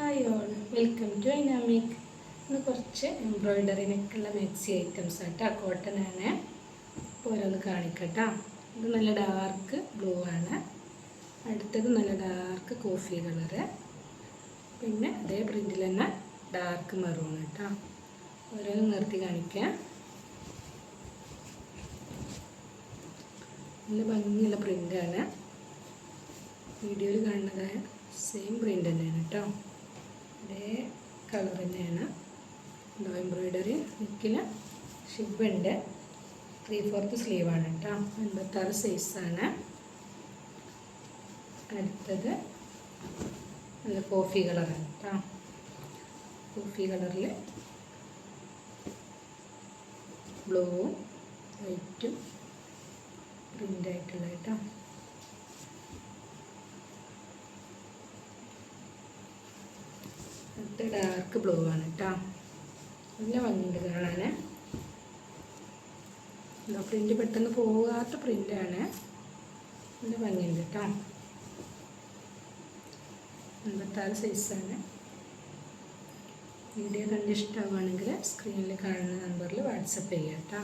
Hi all welcome to dynamic ഇന്ന് കുറച്ച് എംബ്രോയിഡറിനൊക്കെയുള്ള മാക്സി ഐറ്റംസ് ആട്ടോ. കോട്ടൺ ആണ്. ഇപ്പോൾ ഓരോന്ന് കാണിക്കട്ടോ. ഇത് നല്ല ഡാർക്ക് ബ്ലൂ ആണ്. അടുത്തത് നല്ല ഡാർക്ക് കോഫി കളറ് പിന്നെ അതേ പ്രിന്റിൽ തന്നെ ഡാർക്ക് മെറൂൺ കേട്ടോ ഓരോന്ന് നിർത്തി കാണിക്കാം. നല്ല ഭംഗിയുള്ള പ്രിന്റാണ് വീഡിയോയിൽ കാണുന്നതായ സെയിം പ്രിന്റ് തന്നെയാണ് കേട്ടോ. അതേ കളർ തന്നെയാണ്. എംബ്രോയിഡറി നെക്കിന് ഷിബുണ്ട്. ത്രീ ഫോർത്ത് സ്ലീവാണ് കേട്ടോ അൻപത്താറ് സൈസാണ് അടുത്തത് നല്ല കോഫി കളറാണ് കേട്ടോ കോഫി കളറിൽ ബ്ലൂവും വൈറ്റും പ്രിന്റായിട്ടുള്ള കേട്ടോ അടുത്ത ഡാർക്ക് ബ്ലൂ ആണ് കേട്ടോ നല്ല ഭംഗിയുണ്ട് കാണാൻ എന്താ പ്രിന്റ് പെട്ടെന്ന് പോകാത്ത പ്രിന്റാണ് നല്ല ഭംഗിയുണ്ട് കേട്ടോ അൻപത്താറ് സൈസാണ് വീഡിയോ കണ്ട് ഇഷ്ടമാവുകയാണെങ്കിൽ സ്ക്രീനിൽ കാണുന്ന നമ്പറിൽ വാട്സപ്പ് ചെയ്യാം കേട്ടോ